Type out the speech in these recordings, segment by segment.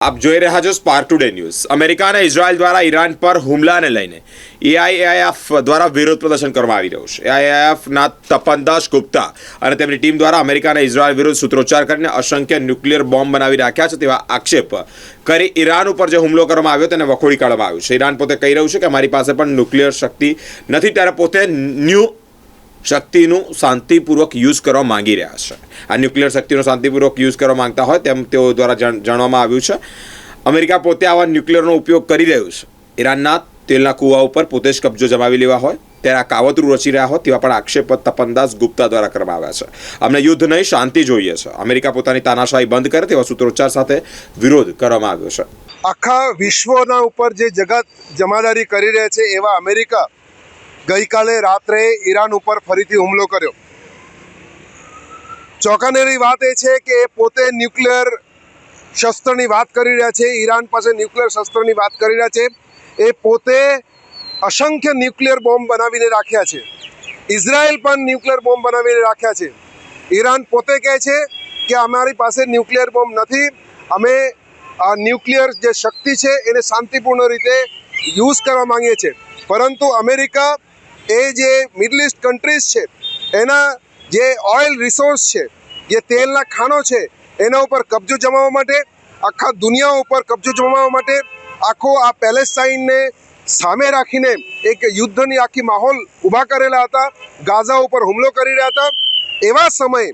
આપ જોઈ રહ્યા છો સ્પાર ટુડે ન્યૂઝ અમેરિકા અને ઇઝરાયલ દ્વારા ઈરાન પર હુમલાને લઈને એઆઈએએફ દ્વારા વિરોધ પ્રદર્શન કરવામાં આવી રહ્યું છે. એઆઈએફના તપનદાસ ગુપ્તા અને તેમની ટીમ દ્વારા અમેરિકા અને ઇઝરાયલ વિરુદ્ધ સૂત્રોચ્ચાર કરીને અસંખ્ય ન્યુક્લિયર બોમ્બ બનાવી રાખ્યા છે તેવા આક્ષેપ કરી ઈરાન ઉપર જે હુમલો કરવામાં આવ્યો તેને વખોડી કાઢવામાં આવ્યું છે. ઈરાન પોતે કહી રહ્યું છે કે અમારી પાસે પણ ન્યુક્લિયર શક્તિ નથી. ત્યારે પોતે ન્યૂ શક્તિનું શાંતિપૂર્વક યુઝ કરવા માંગી રહ્યા છે. આ ન્યુક્લિયર શક્તિનો શાંતિપૂર્વક યુઝ કરવા માંગતા હોય તેમ તેઓ દ્વારા જાણ- જાણવામાં આવ્યું છે. અમેરિકા પોતે આવા ન્યુક્લિયરનો ઉપયોગ કરી રહ્યું છે. ઈરાનના તેલના કૂવા ઉપર પોતે જ કબજો જમાવી લેવા હોય, ત્યારે આ કાવતરું રચી રહ્યા હોય તેવા પણ આક્ષેપ તપનદાસ ગુપ્તા દ્વારા કરવામાં આવ્યા છે. અમને યુદ્ધ નહીં, શાંતિ જોઈએ છે. અમેરિકા પોતાની તાનાશાહી બંધ કરે તેવા સૂત્રોચ્ચાર સાથે વિરોધ કરવામાં આવ્યો છે. આખા વિશ્વના ઉપર જે જગત જમાદારી કરી રહ્યા છે, એવા અમેરિકા ગઈકાલે રાત્રે ઈરાન ઉપર ફરીથી હુમલો કર્યો. ચોંકાનેરી વાત એ છે કે પોતે ન્યુક્લિયર શસ્ત્રની વાત કરી રહ્યા છે, ઈરાન પાસે ન્યુક્લિયર શસ્ત્રની વાત કરી રહ્યા છે. એ પોતે અસંખ્ય ન્યુક્લિયર બોમ્બ બનાવીને રાખ્યા છે. ઇઝરાયલ પણ ન્યુક્લિયર બોમ્બ બનાવીને રાખ્યા છે. ઈરાન પોતે કહે છે કે અમારી પાસે ન્યુક્લિયર બોમ્બ નથી. અમે આ ન્યુક્લિયર જે શક્તિ છે એને શાંતિપૂર્ણ રીતે યુઝ કરવા માંગીએ છીએ. પરંતુ અમેરિકા એ જે મિડલ ઇસ્ટ કન્ટ્રીઝ છે, એના જે ઓઇલ રિસોર્સ છે, જે તેલના ખાનો છે, એના ઉપર કબજો જમાવવા માટે, આખા દુનિયા ઉપર કબજો જમાવવા માટે આખો આ પેલેસ્ટાઇનને સામે રાખીને એક યુદ્ધની આખી માહોલ ઊભા કરેલા હતા, ગાઝા ઉપર હુમલો કરી રહ્યા હતા. એવા સમયે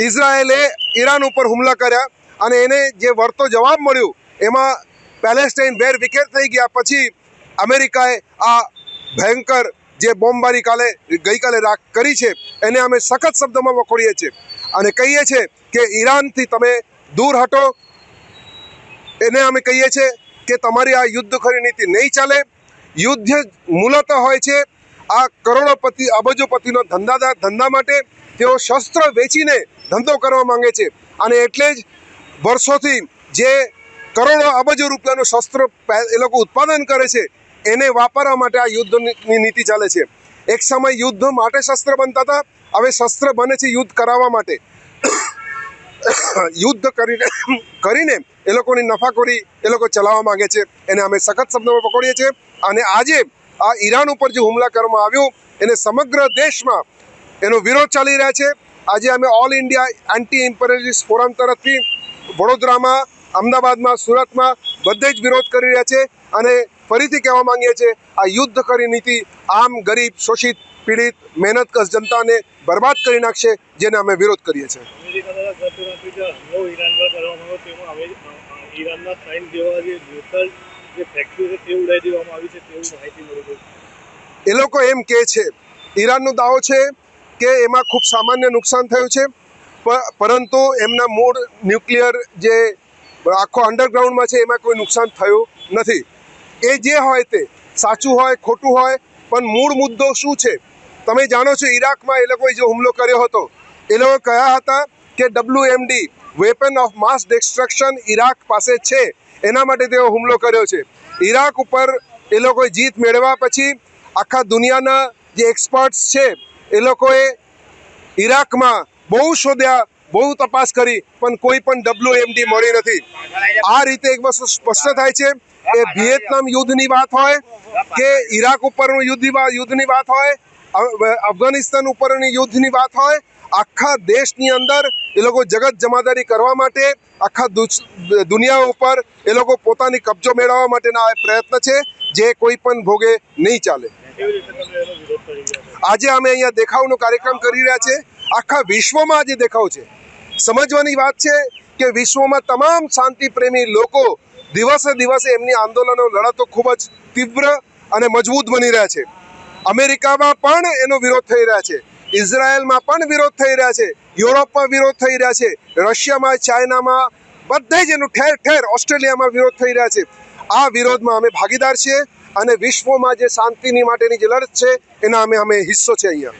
ઇઝરાયેલે ઈરાન ઉપર હુમલા કર્યા અને એને જે વળતો જવાબ મળ્યો, એમાં પેલેસ્ટાઇન વેર વિકેટ થઈ ગયા. પછી અમેરિકાએ આ ભયંકર જે બોમ્બબારી કાલે, ગઈકાલે રાખ કરી છે, એને અમે સખત શબ્દોમાં વખોડીએ છીએ. અને કહીએ છીએ કે ઈરાનથી તમે દૂર હટો. એને અમે કહીએ છીએ કે તમારી આ યુદ્ધ ખરી નીતિ નહીં ચાલે. યુદ્ધ મૂલત હોય છે આ કરોડોપતિ, અબજોપતિનો ધંધાદાર ધંધા માટે તેઓ શસ્ત્ર વેચીને ધંધો કરવા માંગે છે. અને એટલે જ વર્ષોથી જે કરોડો, અબજો રૂપિયાનું શસ્ત્ર એ લોકો ઉત્પાદન કરે છે એને વાપરવા માટે આ યુદ્ધની નીતિ ચાલે છે. એક સમય યુદ્ધ માટે શસ્ત્ર બનતા હતા, હવે શસ્ત્ર બને છે યુદ્ધ કરાવવા માટે. યુદ્ધ કરીને કરીને એ લોકોની નફાખોરી એ લોકો ચલાવવા માંગે છે. એને અમે સખત શબ્દોમાં પકડીએ છીએ. અને આજે આ ઈરાન ઉપર જે હુમલા કરવામાં આવ્યો, એને સમગ્ર દેશમાં એનો વિરોધ ચાલી રહ્યા છે. આજે અમે all India anti imperialist forum તરફથી વડોદરામાં, અમદાવાદમાં, સુરતમાં બધે જ વિરોધ કરી રહ્યા છે. અને ફરીથી કહેવા માંગીએ છીએ, આ યુદ્ધ કરી નીતિ આમ ગરીબ, શોષિત, પીડિત, મહેનતકશ જનતાને બરબાદ કરી નાખશે, જેને અમે વિરોધ કરીએ છીએ. એ લોકો એમ કહે છે, ઈરાનનો દાવો છે કે એમાં ખૂબ સામાન્ય નુકસાન થયું છે પરંતુ એમના મૂળ ન્યુક્લિયર જે આખો અંડરગ્રાઉન્ડમાં છે, એમાં કોઈ નુકસાન થયું નથી. એ જે હોય તે સાચું હોય, ખોટું હોય, પણ મૂળ મુદ્દો શું છે? તમે જાણો છો ઈરાકમાં એ લોકોએ જે હુમલો કર્યો હતો, એ લોકો કયા હતા કે WMD weapon of mass destruction Iraq પાસે છે. એના માટે તેઓ હુમલો કર્યો છે. ઈરાક ઉપર એ લોકોએ જીત મેળવ્યા પછી આખા દુનિયાના જે એક્સપર્ટ્સ છે, એ લોકોએ ઈરાકમાં બહુ શોધ્યા, બહુ તપાસ કરી, પણ કોઈ પણ ડબલ્યુએમડી મળી નથી. આ રીતે એક વસ્તુ સ્પષ્ટ થાય છે કે વિયેતનામ યુદ્ધની વાત હોય કે ઈરાક ઉપરનું યુદ્ધની યુદ્ધની વાત હોય અફઘાનિસ્તાન ઉપરની યુદ્ધની વાત હોય આખા દેશની અંદર એ લોકો જગત જમાદારી કરવા માટે આખા દુનિયા ઉપર એ લોકો પોતાની કબજો મેળવવા માટેના પ્રયત્ન છે જે કોઈ પણ ભોગે નહીં ચાલે. આજે અમે અહીંયા દેખાવનો કાર્યક્રમ કરી રહ્યા છે. આખા વિશ્વમાં આજે દેખાવ છે. સમજવાની વાત છે કે વિશ્વમાં તમામ શાંતિ પ્રેમી લોકો દિવસે દિવસે એમની આંદોલનો લડતો ખૂબ જ તીવ્ર અને મજબૂત બની રહ્યા છે. અમેરિકામાં પણ એનો વિરોધ થઈ રહ્યા છે. ઇઝરાયલમાં પણ વિરોધ થઈ રહ્યા છે. યુરોપમાં વિરોધ થઈ રહ્યા છે. રશિયામાં, ચાઇનામાં બધે જ એનું ઠેર ઠેર ઓસ્ટ્રેલિયામાં વિરોધ થઈ રહ્યા છે. આ વિરોધમાં અમે ભાગીદાર છીએ અને વિશ્વમાં જે શાંતિની માટેની જે લડત છે, એના અમે અમે હિસ્સો છે અહીંયા.